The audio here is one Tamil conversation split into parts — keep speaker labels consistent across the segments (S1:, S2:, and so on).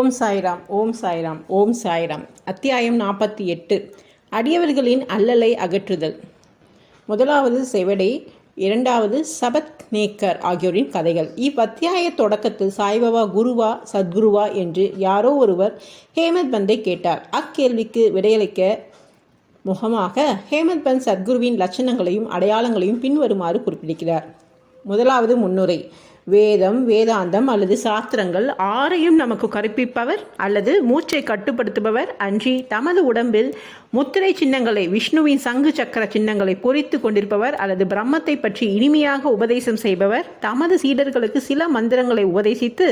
S1: ஓம் சாய்ராம் ஓம் சாய்ராம் ஓம் சாய்ராம். அத்தியாயம் நாற்பத்தி எட்டு. அடியவர்களின் அல்லலை அகற்றுதல். முதலாவது செவடை இரண்டாவது சபத் நேக்கர் ஆகியோரின் கதைகள். இவ்வத்தியாய தொடக்கத்தில் சாய்பாபா குருவா சத்குருவா என்று யாரோ ஒருவர் ஹேமத் பந்தை கேட்டார். அக்கேள்விக்கு விடையளிக்க முகமாக ஹேமத் பந்த் சத்குருவின் லட்சணங்களையும் அடையாளங்களையும் பின்வருமாறு குறிப்பிடுகிறார் முதலாவது முன்னுரை. வேதம் வேதாந்தம் அல்லது சாஸ்திரங்கள் ஆரையும் நமக்கு கற்பிப்பவர் அல்லது மூச்சை கட்டுப்படுத்துபவர் அன்றி தமது உடம்பில் முத்திரை சின்னங்களை விஷ்ணுவின் சங்கு சக்கர சின்னங்களை பொறித்து கொண்டிருப்பவர் அல்லது பிரம்மத்தை பற்றி இனிமையாக உபதேசம் செய்பவர் தமது சீடர்களுக்கு சில மந்திரங்களை உபதேசித்து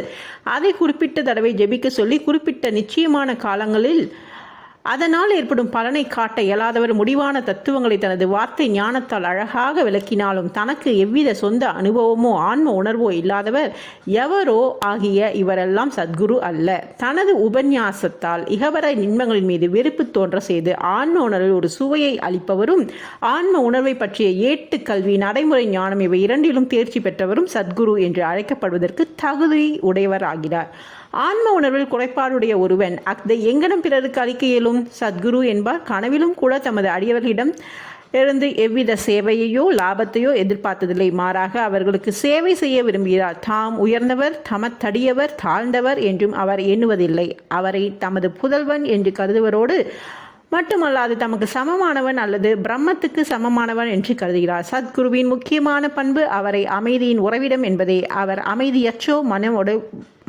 S1: அதை குறிப்பிட்ட தடவை ஜெபிக்க சொல்லி குறிப்பிட்ட நிச்சயமான காலங்களில் அதனால் ஏற்படும் பலனை காட்ட இயலாதவர் முடிவான தத்துவங்களை தனது வார்த்தை ஞானத்தால் அழகாக விளக்கினாலும் தனக்கு எவ்வித சொந்த அனுபவமோ ஆன்ம உணர்வோ இல்லாதவர் எவரோ ஆகிய இவரெல்லாம் சத்குரு அல்ல. தனது உபன்யாசத்தால் இகவர இன்பங்களின் மீது வெறுப்பு தோன்ற செய்து ஆன்ம உணர்வில் ஒரு சுவையை அளிப்பவரும் ஆன்ம உணர்வை பற்றிய ஏட்டு கல்வி நடைமுறை ஞானம் இவை இரண்டிலும் தேர்ச்சி பெற்றவரும் சத்குரு என்று அழைக்கப்படுவதற்கு தகுதி உடையவர் ஆகிறார் ஆன்ம உணர்வில் குறைபாடுடைய ஒருவன் அதை எங்கனம் பிறருக்கு அளிக்க இயலும்? சத்குரு என்பார். கனவிலும் கூட தமது அடியவர்களிடம் இருந்து எவ்வித சேவையையோ லாபத்தையோ எதிர்பார்த்ததில்லை. மாறாக அவர்களுக்கு சேவை செய்ய விரும்புகிறார். தாம் உயர்ந்தவர் தமத்தடியவர் தாழ்ந்தவர் என்றும் அவர் எண்ணுவதில்லை. அவரை தமது புதல்வன் என்று கருதுவரோடு மட்டுமல்லாது தமக்கு சமமானவன் அல்லது பிரம்மத்துக்கு சமமானவன் என்று கருதுகிறார். சத்குருவின் முக்கியமான பண்பு அவரை அமைதியின் உறவிடம் என்பதே. அவர் அமைதியற்றோ மன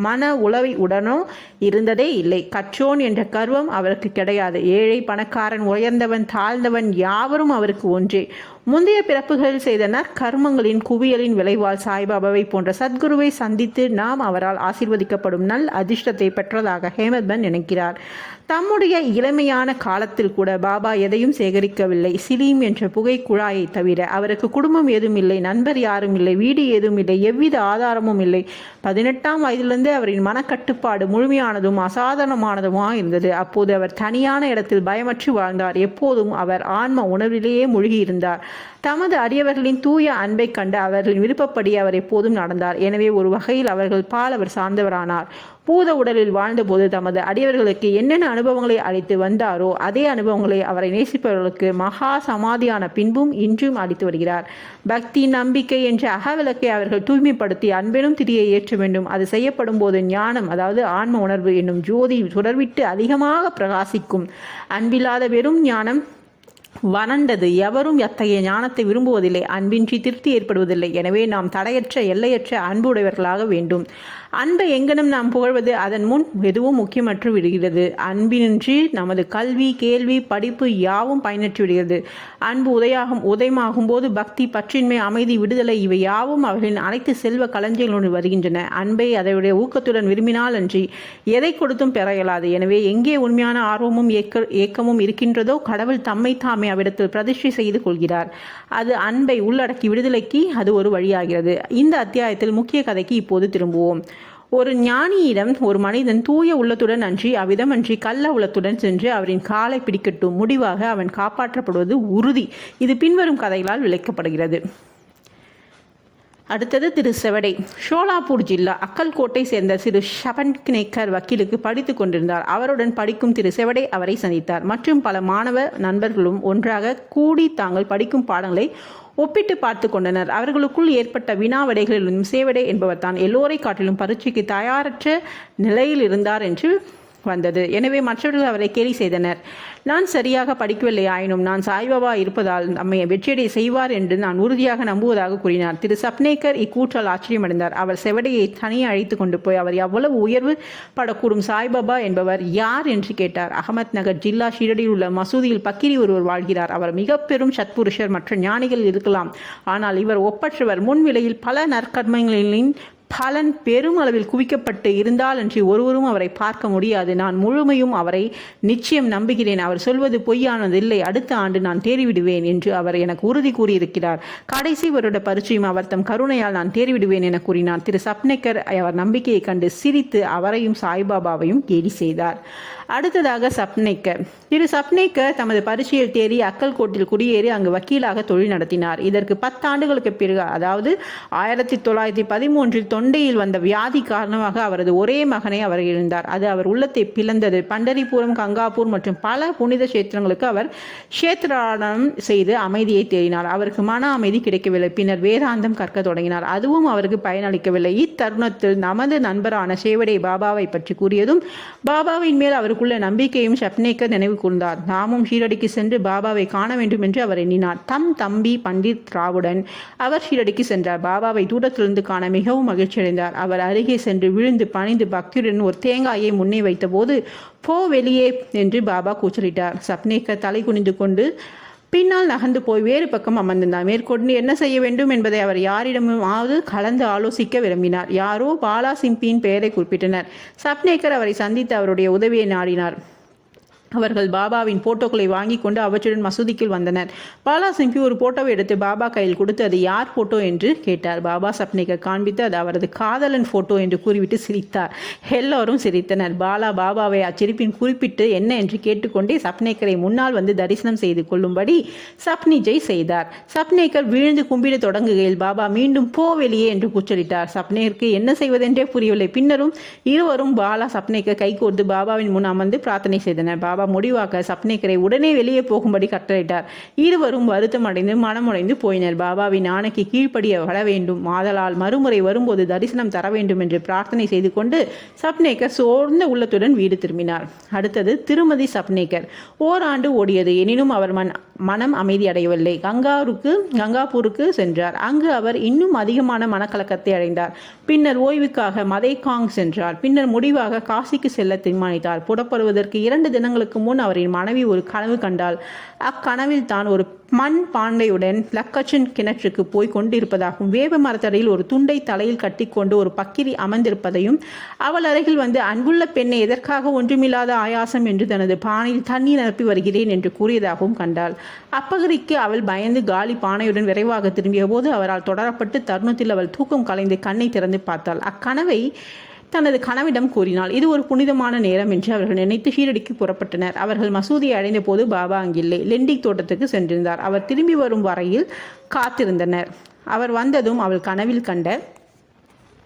S1: மன உளவை உடனோ இருந்ததே இல்லை. கற்றோன் என்ற கர்வம் அவருக்கு கிடையாது. ஏழை பணக்காரன் உயர்ந்தவன் தாழ்ந்தவன் யாவரும் அவருக்கு ஒன்றே. முந்தைய பிறப்புகளில் செய்த நற்கர்மங்களின் குவியலின் விளைவால் சாய்பாபாவை போன்ற சத்குருவை சந்தித்து நாம் அவரால் ஆசீர்வதிக்கப்படும் நல் அதிர்ஷ்டத்தை பெற்றதாக ஹேமத்பன் நினைக்கிறார். தம்முடைய இளமையான காலத்தில் கூட பாபா எதையும் சேகரிக்கவில்லை. சிலீம் என்ற புகை குழாயை தவிர அவருக்கு குடும்பம் ஏதும் இல்லை நண்பர் யாரும் இல்லை வீடு ஏதும் இல்லை எவ்வித ஆதாரமும் இல்லை. பதினெட்டாம் வயதிலிருந்து அவரின் மனக்கட்டுப்பாடு முழுமையானதும் அசாதாரணமானதுமாக இருந்தது. அப்போது அவர் தனியான இடத்தில் பயமற்று வாழ்ந்தார். எப்போதும் அவர் ஆன்ம உணர்விலேயே மூழ்கியிருந்தார். தமது அடியவர்களின் தூய அன்பை கண்டு அவர்களின் விருப்பப்படி அவர் எப்போதும் நடந்தார். எனவே ஒரு வகையில் அவர்கள் பால் அவர் சார்ந்தவரானார். பூத உடலில் வாழ்ந்தபோது தமது அடியவர்களுக்கு என்னென்ன அனுபவங்களை அளித்து வந்தாரோ அதே அனுபவங்களை அவரை நேசிப்பவர்களுக்கு மகா சமாதியான பின்பும் இன்றும் அளித்து வருகிறார். பக்தி நம்பிக்கை என்ற அகவிளக்கை அவர்கள் தூய்மைப்படுத்தி அன்பெனும் திரியை ஏற்ற வேண்டும். அது செய்யப்படும் போது ஞானம் அதாவது ஆன்ம உணர்வு என்னும் ஜோதி சுடர்விட்டு அதிகமாக பிரகாசிக்கும். அன்பில்லாத வெறும் ஞானம் வறண்டது. எவரும் அத்தகைய ஞானத்தை விரும்புவதில்லை. அன்பின்றி திருப்தி ஏற்படுவதில்லை. எனவே நாம் தடையற்ற எல்லையற்ற அன்பு உடையவர்களாக வேண்டும். அன்பை எங்கனும் நாம் புகழ்வது அதன் முன் எதுவும் முக்கியமற்று விடுகிறது. அன்பினின்றி நமது கல்வி கேள்வி படிப்பு யாவும் பயனற்று விடுகிறது. அன்பு உதயாகும் உதயமாகும் போது பக்தி பற்றின்மை அமைதி விடுதலை இவை யாவும் அவர்களின் அனைத்து செல்வ களஞ்சியங்களுடன் வருகின்றன. அன்பை அதனுடைய ஊக்கத்துடன் விரும்பினால் அன்றி எதை கொடுத்தும் பெற இயலாது எனவே எங்கே உண்மையான ஆர்வமும் ஏக்க ஏக்கமும் இருக்கின்றதோ கடவுள் தம்மை தாமே அவ்விடத்தில் பிரதிஷ்டை செய்து கொள்கிறார். அது அன்பை உள்ளடக்கி விடுதலைக்கு அது ஒரு வழியாகிறது. இந்த அத்தியாயத்தில் முக்கிய கதைக்கு இப்போது திரும்புவோம். ஒரு ஞானியிடம் ஒரு மனிதன் தூய உள்ளத்துடன் அன்றி அவ்விதமன்றி கள்ள உள்ளத்துடன் சென்று அவரின் காலை பிடிக்கட்டும். முடிவாக அவன் காப்பாற்றப்படுவது உறுதி. இது பின்வரும் கதைகளால் விளக்கப்படுகிறது. அடுத்தது திரு செவடை. ஷோலாப்பூர் ஜில்லா அக்கல்கோட்டை சேர்ந்த திரு ஷபன்கினேக்கர் வக்கீலுக்கு படித்து கொண்டிருந்தார். அவருடன் படிக்கும் திரு செவடை அவரை சந்தித்தார். மற்றும் பல மாணவ நண்பர்களும் ஒன்றாக கூடி தாங்கள் படிக்கும் பாடங்களை ஒப்பிட்டு பார்த்து கொண்டனர். அவர்களுக்குள் ஏற்பட்ட வினாவடைகளிலும் சேவடை என்பவர் தான் எல்லோரை காட்டிலும் பரீட்சைக்கு தயாரற்ற நிலையில் இருந்தார் என்று வந்தது. எனவே மற்றவர்கள் அவரை கேலி செய்தனர். நான் சரியாக படிக்கவில்லை ஆயினும் நான் சாய்பாபா இருப்பதால் நம்மை வெற்றியடை செய்வார் என்று நான் உறுதியாக நம்புவதாக கூறினார். திரு சப்னேக்கர் இக்கூற்றால் ஆச்சரியமடைந்தார். அவர் செவடையை தனியே அழைத்து கொண்டு போய் அவர் எவ்வளவு உயர்வு படக்கூடும் சாய்பாபா என்பவர் யார் என்று கேட்டார். அகமத் நகர் ஜில்லா ஷீரடியில் உள்ள மசூதியில் பக்கிரி ஒருவர் வாழ்கிறார். அவர் மிக பெரும் சத்புருஷர். மற்ற ஞானிகள் இருக்கலாம். ஆனால் இவர் ஒப்பற்றவர். முன்விலையில் பல நற்கர்மங்களின் பலன் பெருமளவில் குவிக்கப்பட்டு இருந்தால் அன்றி ஒருவரும் அவரை பார்க்க முடியாது. நான் முழுமையும் அவரை நிச்சயம் நம்புகிறேன். அவர் சொல்வது பொய்யானதில்லை அடுத்த ஆண்டு நான் தேறிவிடுவேன் என்று அவர் எனக்கு உறுதி கூறியிருக்கிறார். கடைசி வருட பரிச்சயம் அவர் தம் கருணையால் நான் தேறிவிடுவேன் என கூறினார். திரு சப்னேக்கர் அவர் நம்பிக்கையை கண்டு சிரித்து அவரையும் சாய்பாபாவையும் கேலி செய்தார். அடுத்ததாக சப்னேக்கர். திரு சப்னேக்கர் தமது பரீட்சையில் தேறி அக்கல்கோட்டில் குடியேறி அங்கு வக்கீலாக தொழில் நடத்தினார். இதற்கு பத்தாண்டுகளுக்கு பிறகு அதாவது ஆயிரத்தி தொள்ளாயிரத்தி பதிமூன்றில் தொண்டையில் வந்த வியாதி காரணமாக அவரது ஒரே மகனை அவர் இழந்தார். அது அவர் உள்ளத்தை பிளந்தது. பண்டரிபுரம் கங்காபூர் மற்றும் பல புனித கஷேத்திரங்களுக்கு அவர் கஷேத்திராடனம் செய்து அமைதியை தேடினார். அவருக்கு மன அமைதி கிடைக்கவில்லை. பின்னர் வேதாந்தம் கற்க தொடங்கினார். அதுவும் அவருக்கு பயனளிக்கவில்லை. இத்தருணத்தில் நமது நண்பரான சேவடை பாபாவை பற்றி கூறியதும் பாபாவின் மேல் அவருக்குள்ள நம்பிக்கையும் ஷப்னேக்கர் நினைவு கூர்ந்தார். நாமும் ஷீரடிக்கு சென்று பாபாவை காண வேண்டும் என்று அவர் எண்ணினார். தம் தம்பி பண்டித் ராவுடன் அவர் ஷீரடிக்கு சென்றார். பாபாவை தூரத்திலிருந்து காண மிகவும் மகிழ்ச்சியடைந்தார் அவர் அருகே சென்று விழுந்து பணிந்து பக்தியுடன் ஒரு தேங்காயை முன்னே வைத்தபோது போ வெளியே என்று பாபா கூச்சலிட்டார். சப்னேக்கர் தலை குனிந்து கொண்டு பின்னால் நகர்ந்து போய் வேறு பக்கம் அமர்ந்திருந்தார். மேற்கொண்டு என்ன செய்ய வேண்டும் என்பதை அவர் யாரிடமாவது கலந்து ஆலோசிக்க விரும்பினார். யாரோ பாலா சிம்பியின் பெயரை குறிப்பிட்டனர். சப்னேக்கர் அவரை சந்தித்து அவருடைய உதவியை நாடினார். அவர்கள் பாபாவின் போட்டோக்களை வாங்கி கொண்டு அவற்றுடன் மசூதிக்குள் வந்தனர். பாலா சிம்பி ஒரு போட்டோவை எடுத்து பாபா கையில் கொடுத்து அது யார் போட்டோ? என்று கேட்டார். பாபா சப்னேக்கர் காண்பித்து அது அவரது காதலன் போட்டோ என்று கூறிவிட்டு சிரித்தார். எல்லோரும் சிரித்தனர். பாலா பாபாவை அச்சிரிப்பின் குறிப்பிட்டு என்ன? என்று கேட்டுக்கொண்டே சப்னேக்கரை முன்னால் வந்து தரிசனம் செய்து கொள்ளும்படி சப்னிஜை செய்தார். சப்னேக்கர் விழுந்து கும்பிட தொடங்குகையில் பாபா மீண்டும் போ வெளியே என்று கூச்சலிட்டார். சப்னேருக்கு என்ன செய்வதென்றே புரியவில்லை. பின்னரும் இருவரும் பாலா சப்னேக்கர் கைகோர்த்து பாபாவின் முன் அமர்ந்து பிரார்த்தனை செய்தனர். பாபா முடிவாக்க சப்னேக்கரை உடனே வெளியே போகும்படி கட்டளையிட்டார். இருவரும் வருத்தம் அடைந்து மனமுடைந்து போயினர். பாபாவின் ஆணைக்கு கீழ்ப்படிய வர வேண்டும். மாதலால் மறுமுறை வரும்போது தரிசனம் தர வேண்டும் என்று பிரார்த்தனை செய்து கொண்டு சப்னேக்கர் சோர்ந்த உள்ளத்துடன் வீடு திரும்பினார். அடுத்தது திருமதி சப்னேக்கர். ஓராண்டு ஓடியது. எனினும் அவர் மன் மனம் அமைதி அடையவில்லை. கங்காருக்கு கங்காபூருக்கு சென்றார். அங்கு அவர் இன்னும் அதிகமான மனக்கலக்கத்தை அடைந்தார். பின்னர் ஓய்வுக்காக மதைகாங் சென்றார். பின்னர் முடிவாக காசிக்கு செல்ல தீர்மானித்தார். புறப்படுவதற்கு இரண்டு தினங்களுக்கு முன் அவரின் மனைவி ஒரு கனவு கண்டாள் அக்கனவில் தான் ஒரு மண் பாண்டையுடன் லக்கச்சன் கிணற்றுக்கு போய் கொண்டிருப்பதாகவும் வேப்ப மரத்தடியில் ஒரு துண்டை தலையில் கட்டிக்கொண்டு ஒரு பக்கிரி அமர்ந்திருப்பதையும் அவள் அருகில் வந்து அன்புள்ள பெண்ணை எதற்காக ஒன்றுமில்லாத ஆயாசம் என்று தனது பானையில் தண்ணீர் நிரப்பி வருகிறேன் என்று கூறியதாகவும் கண்டாள். அப்பகுதிக்கு அவள் பயந்து காலி பானையுடன் விரைவாக திரும்பிய போது அவரால் தொடரப்பட்டு தருணத்தில் அவள் தூக்கம் கலைந்து கண்ணை திறந்து பார்த்தாள். அக்கனவை தனது கனவிடம் கூறினாள் இது ஒரு புனிதமான நேரம் என்று அவர்கள் நினைத்து ஷீரடிக்கு புறப்பட்டனர். அவர்கள் மசூதியை அடைந்த போது பாபா அங்கில்லை லெண்டிக் தோட்டத்துக்கு சென்றிருந்தார். அவர் திரும்பி வரும் வரையில் காத்திருந்தனர். அவர் வந்ததும் அவள் கனவில் கண்ட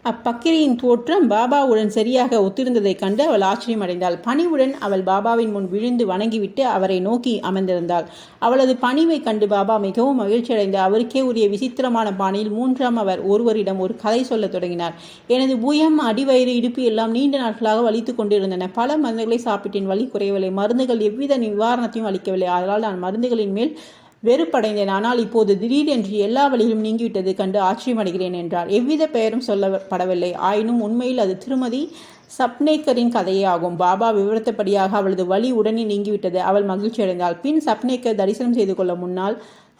S1: அப்பக்கிரியின் தோற்றம் பாபாவுடன் சரியாக ஒத்திருந்ததைக் கண்டு அவள் ஆச்சரியமடைந்தாள். பணிவுடன் அவள் பாபாவின் முன் விழுந்து வணங்கிவிட்டு அவரை நோக்கி அமர்ந்திருந்தாள். அவளது பணிவை கண்டு பாபா மிகவும் மகிழ்ச்சியடைந்து அவருக்கே உரிய விசித்திரமான பாணியில் மூன்றாம் அவர் ஒருவரிடம் ஒரு கதை சொல்லத் தொடங்கினார். எனது புயம் அடிவயிறு இடுப்பு எல்லாம் நீண்ட நாட்களாக வலித்து கொண்டிருந்தன. பல மருந்துகளை சாப்பிட்டேன். வலி குறையவில்லை. மருந்துகள் எவ்வித நிவாரணத்தையும் அளிக்கவில்லை. அதனால் நான் மருந்துகளின் மேல் வெறுப்படைந்தேன். ஆனால் இப்போது திடீரென்று எல்லா வழியிலும் நீங்கிவிட்டது கண்டு ஆச்சரியமடைகிறேன் என்றார். எவ்வித பெயரும் சொல்லப்படவில்லை. ஆயினும் உண்மையில் அது திருமதி சப்னேக்கரின் கதையே ஆகும். பாபா விவரத்தபடியாக அவளது வழி உடனே நீங்கிவிட்டது. அவள் மகிழ்ச்சி அடைந்தாள். பின் சப்னேக்கர் தரிசனம் செய்து கொள்ள முன்னால்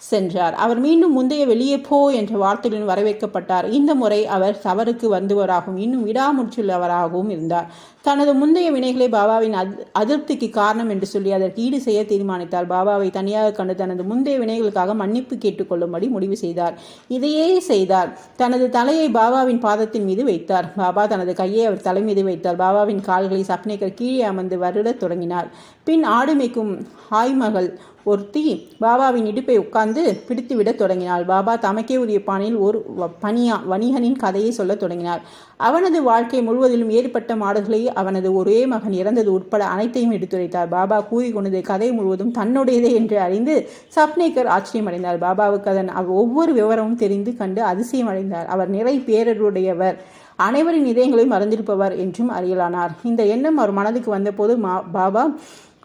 S1: சென்றார். அவர் மீண்டும் முந்தைய வெளியே போ என்ற வார்த்தைகளுடன் வரவேற்கப்பட்டார். இந்த முறை அவர் தவறுக்கு வந்தவராகவும் இன்னும் விடாமுற்றுள்ளவராகவும் இருந்தார். தனது முந்தைய வினைகளை பாபாவின் அதிருப்திக்கு காரணம் என்று சொல்லி அதற்கு ஈடு செய்ய தீர்மானித்தார் பாபாவை தனியாக கண்டு தனது முந்தைய வினைகளுக்காக மன்னிப்பு கேட்டுக்கொள்ளும்படி முடிவு செய்தார். இதையே செய்தார். தனது தலையை பாபாவின் பாதத்தின் மீது வைத்தார். பாபா தனது கையை அவர் தலை மீது வைத்தார். பாபாவின் கால்களை சப்னேக்கர் கீழே அமர்ந்து வருடத் தொடங்கினார். பின் ஆடு மேய்க்கும் ஆய்மகள் ஒருத்தி பாபாவின் இடுப்பை உட்கார்ந்து பிடித்துவிடத் தொடங்கினாள். பாபா தமக்கே உரிய பாணியில் ஒரு வ- பனியா வணிகனின் கதையை சொல்லத் தொடங்கினார். அவனது வாழ்க்கை முழுவதிலும் ஏற்பட்ட மாடுகளை அவனது ஒரே மகன் இறந்தது உட்பட அனைத்தையும் எடுத்துரைத்தார். பாபா கூறிக்கொண்டது கதை முழுவதும் தன்னுடையதே என்று அறிந்து சப்னேக்கர் ஆச்சரியமடைந்தார். பாபாவுக்கு அதன் அவ்- ஒவ்வொரு விவரமும் தெரிந்து கண்டு அதிசயமடைந்தார். அவர் நிறை பேரருடையவர். அனைவரின் இதயங்களையும் மறந்திருப்பவர் என்றும் அறியலானார். இந்த எண்ணம் அவர் மனதுக்கு வந்தபோது மா பாபா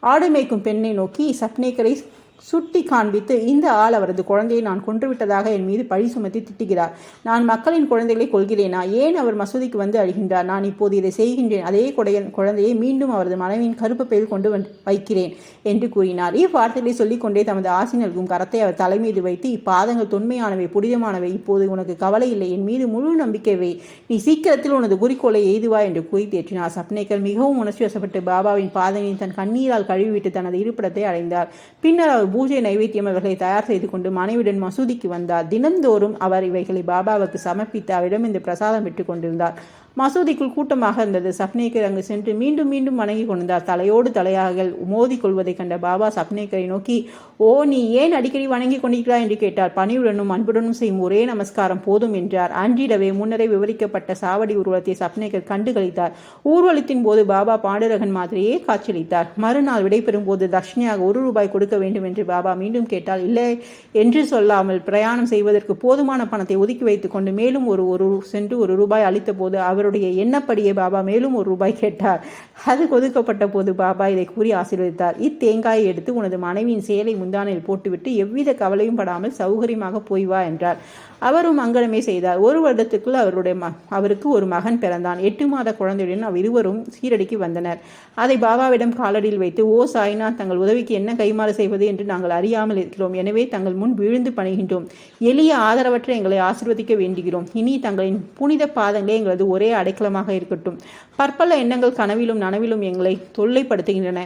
S1: ஆடு மேய்க்கும் பெண்ணை நோக்கி சப்னேக்கரை சுட்டி காண்பித்து இந்த ஆள் அவரது குழந்தையை நான் கொன்றுவிட்டதாக என் மீது பழி சுமத்தி திட்டுகிறார். நான் மக்களின் குழந்தைகளை கொள்கிறேனா ஏன் அவர் மசூதிக்கு வந்து அழுகின்றார்? நான் இப்போது இதை செய்கின்றேன். அதே குடைய குழந்தையை மீண்டும் அவரது மனைவியின் கருப்பு பெயில் கொண்டு வந் வைக்கிறேன் என்று கூறினார். இவ்வார்த்தைகளை சொல்லிக்கொண்டே தமது ஆசி நல்கும் கரத்தை அவர் தலை மீது வைத்து இப்பாதங்கள் தொன்மையானவை புனிதமானவை இப்போது உனக்கு கவலை இல்லை. என் மீது முழு நம்பிக்கைவை நீ சீக்கிரத்தில் உனது குறிக்கோளை எய்துவா? என்று கூறி தேற்றினார். சப்னேக்கர் மிகவும் உணர்ச்சி வசப்பட்டு பாபாவின் பாதனையும் தன் கண்ணீரால் கழுவிவிட்டு தனது இருப்பிடத்தை அடைந்தார். பின்னர் அவர் பூஜை நைவேத்தியம் அவர்களை தயார் செய்து கொண்டு மனைவியுடன் மசூதிக்கு வந்தார். தினந்தோறும் அவர் இவைகளை பாபாவுக்கு சமர்ப்பித்து அவரிடம் இந்த பிரசாதம் விட்டு கொண்டிருந்தார். மசூதிக்குள் கூட்டமாக இருந்தது. சப்னேக்கர் அங்கு சென்று மீண்டும் மீண்டும் வணங்கி கொண்டார் தலையோடு தலையாக மோதி கொள்வதைக் கண்ட பாபா சப்னேக்கரை நோக்கி ஓ நீ ஏன் அடிக்கடி வணங்கி கொண்டிருக்கிறாய்? என்று கேட்டார். பணிவுடனும் அன்புடனும் செய்யும் ஒரே நமஸ்காரம் போதும் என்றார். அன்றிடவே முன்னரே விவரிக்கப்பட்ட சாவடி ஊர்வலத்தை சப்னேக்கர் கண்டுகளித்தார். ஊர்வலத்தின் போது பாபா பாண்டரகன் மாதிரியே காட்சியளித்தார். மறுநாள் விடைபெறும் போது தட்சணையாக ஒரு ரூபாய் கொடுக்க வேண்டும் என்று பாபா மீண்டும் கேட்டால் இல்லை என்று சொல்லாமல் பிரயாணம் செய்வதற்கு போதுமான பணத்தை ஒதுக்கி வைத்துக் கொண்டு மேலும் ஒரு ஒரு சென்று ஒரு ரூபாய் அளித்த போது அவர் அவருடைய எண்ணப்படியே பாபா மேலும் ஒரு ரூபாய் கேட்டார். அது ஒதுக்கப்பட்ட போது பாபா இதை கூறி ஆசீர்வதித்தார். இத்தேங்காயை எடுத்து உனது மனைவியின் சேலை முந்தானையில் போட்டுவிட்டு எவ்வித கவலையும் படாமல் சௌகரியமாக போய் வா என்றார். அவரும் அங்கனமே செய்தார். ஒரு வருடத்துக்குள் அவருடைய ம அவருக்கு ஒரு மகன் பிறந்தான். எட்டு மாத குழந்தையுடன் அவர் இருவரும் சீரடிக்கு வந்தனர். அதை பாபாவிடம் காலடியில் வைத்து ஓ சாய்நாத் தங்கள் உதவிக்கு என்ன கைமாறு செய்வது என்று நாங்கள் அறியாமல் இருக்கிறோம். எனவே தங்கள் முன் விழுந்து பணிகின்றோம். எளிய ஆதரவற்ற எங்களை ஆசிர்வதிக்க வேண்டுகிறோம். இனி தங்களின் புனித பாதங்களே எங்களது ஒரே ஒரே அடைக்கலமாக இருக்கட்டும். பற்பல எண்ணங்கள் கனவிலும் நனவிலும் எங்களை தொல்லைப்படுத்துகின்றன.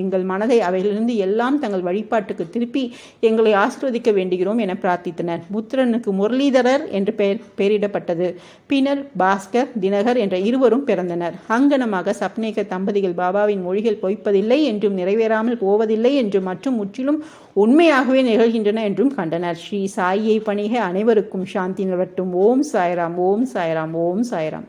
S1: எங்கள் மனதை அவையிலிருந்து எல்லாம் தங்கள் வழிபாட்டுக்கு திருப்பி எங்களை ஆசிர்வதிக்க வேண்டுகிறோம் என பிரார்த்தித்தனர். புத்திரனுக்கு முரளிதரர் என்று பெயர் பெயரிடப்பட்டது. பின்னர் பாஸ்கர் தினகர் என்ற இருவரும் பிறந்தனர். அங்கனமாக சப்னேக தம்பதிகள் பாபாவின் மொழிகள் பொய்ப்பதில்லை என்றும் நிறைவேறாமல் போவதில்லை என்றும் மற்றும் முற்றிலும் உண்மையாகவே நிகழ்கின்றன என்றும் கண்டனர். ஸ்ரீ சாயியை பணிக அனைவருக்கும் சாந்தி நிலவட்டும். ஓம் சாய்ராம் ஓம் சாய்ராம் ஓம் சாய்ராம்.